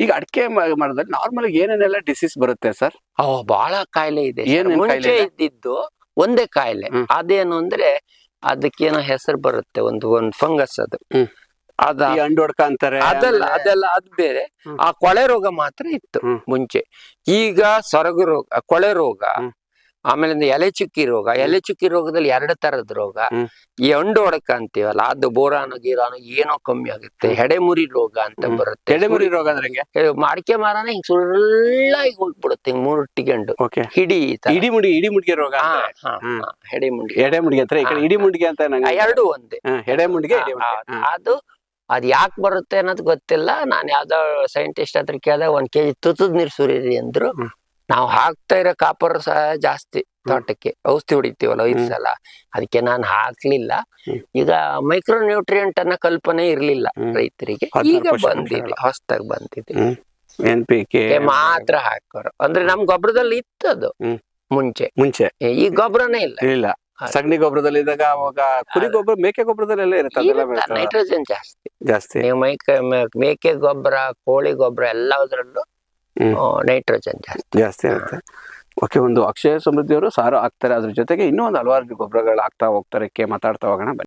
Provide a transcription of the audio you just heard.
ಈಗ ಅಡಿಕೆ ಮಾಡಿದ್ರೆ ನಾರ್ಮಲ್ ಏನೇನೆಲ್ಲ ಡಿಸೀಸ್ ಬರುತ್ತೆ ಸರ್? ಬಹಳ ಕಾಯಿಲೆ ಇದೆ ಮುಂಚೆ ಇದ್ದಿದ್ದು ಒಂದೇ ಕಾಯಿಲೆ. ಅದೇನು ಅಂದ್ರೆ ಅದಕ್ಕೇನೋ ಹೆಸರು ಬರುತ್ತೆ ಒಂದು ಒಂದು ಫಂಗಸ್ ಅದು. ಅಂತಾರೆ ಅದಲ್ಲ ಅದೆಲ್ಲ ಅದ್ ಬೇರೆ. ಆ ಕೊಳೆ ರೋಗ ಮಾತ್ರ ಇತ್ತು. ಮುಂಚೆ. ಈಗ ಸೊರಗು ರೋಗ ಕೊಳೆ ರೋಗ. ಆಮೇಲೆ ಒಂದು ಎಲೆ ಚುಕ್ಕಿ ರೋಗ ಎಲೆ ಚುಕ್ಕಿ ರೋಗದಲ್ಲಿ ಎರಡು ತರದ ರೋಗ. ಈ ಅಂಡು ಒಡಕ ಅಂತೀವಲ್ಲ ಅದು ಬೋರಾನು ಗೀರಾನು ಏನೋ ಕಮ್ಮಿ ಆಗುತ್ತೆ. ಹೆಡೆಮುರಿ ರೋಗ ಅಂತ ಬರುತ್ತೆ. ಹೆಡೆಮುರಿ ರೋಗ ಅಂದ್ರೆ ಮಾಡಿಕೆ ಮಾರಾನೆ ಹಿಂಗ್ ಹಿಂಗ್ ಸುಳ್ಳಾಗಿ ಹೋಗ್ಬಿಡುತ್ತೆ ಹಿಂಗ್ ಮೂರ್ಟಿಗೆಂಡು ಓಕೆ. ಹಿಡಿ ಇಡಿ ಮುಡಿ ಇಡಿ ಮುಡಿಗೆ ರೋಗ ಹೆಡೆ ಮುಂಡಿ ಎಡೆ ಮುಡಿಗೆ ಅಂತ ಇಡಿ ಮುಡಿಗೆ ಅಂತ ಎರಡು ಒಂದೇ. ಹೆಡೆ ಮುಡಿಗೆ. ಅದು ಅದ್ ಯಾಕೆ ಬರುತ್ತೆ ಅನ್ನೋದು ಗೊತ್ತಿಲ್ಲ. ನಾನು ಯಾವ್ದೋ ಸೈಂಟಿಸ್ಟ್ ಹತ್ರ ಕೇಳಿದಾಗ ಒಂದ್ ಕೆಜಿ ತುತ್ತದ ನೀರ್ ಸುರೀರಿ ಅಂದ್ರು. ನಾವು ಹಾಕ್ತಾ ಇರೋ ಕಾಪರ್ ಸಹ ಜಾಸ್ತಿ ತೋಟಕ್ಕೆ. ಔಷಧಿ ಹೊಡಿತೀವಲ್ಲ ಐದು. ಸಲ. ಅದಕ್ಕೆ ನಾನು ಹಾಕ್ಲಿಲ್ಲ. ಈಗ ಮೈಕ್ರೋ ನ್ಯೂಟ್ರಿಯೆಂಟ್ ಅನ್ನ ಕಲ್ಪನೆ ಇರ್ಲಿಲ್ಲ ರೈತರಿಗೆ. ಈಗ. ಬಂದಿದೆ ಹೊಸದಾಗಿ ಬಂದಿದೆ. ಮಾತ್ರ ಹಾಕೋರು. ಅಂದ್ರೆ ನಮ್ ಗೊಬ್ಬರದಲ್ಲಿ ಇತ್ತು ಅದು. ಮುಂಚೆ. ಮುಂಚೆ. ಈ ಗೊಬ್ಬರನೇ ಇಲ್ಲ. ಇಲ್ಲ. ಸಗಣಿ ಗೊಬ್ಬರದಲ್ಲಿ ಇದ್ದಾಗ ಅವಾಗ ಕುರಿ ಗೊಬ್ಬರ ಮೇಕೆ ಗೊಬ್ಬರದಲ್ಲೆಲ್ಲ ಇರುತ್ತೆ. ನೈಟ್ರೋಜನ್ ಜಾಸ್ತಿ. ಜಾಸ್ತಿ. ನೀವು ಮೈಕ ಮೇಕೆ ಗೊಬ್ಬರ ಕೋಳಿ ಗೊಬ್ಬರ ಎಲ್ಲದರಲ್ಲೂ. ನೈಟ್ರೋಜನ್ ಜಾಸ್ತಿ. ಜಾಸ್ತಿ ಆಗುತ್ತೆ. ಓಕೆ ಒಂದು ಅಕ್ಷಯ ಸಮೃದ್ಧಿಯವರು ಸಾರು ಹಾಕ್ತಾರೆ. ಅದ್ರ ಜೊತೆಗೆ ಇನ್ನೂ ಒಂದು ಹಲವಾರು ಗೊಬ್ಬರಗಳು ಹಾಕ್ತಾ ಹೋಗ್ತಾರೆ. ಕೆ ಮಾತಾಡ್ತಾ ಹೋಗೋಣ. ಬನ್ನಿ.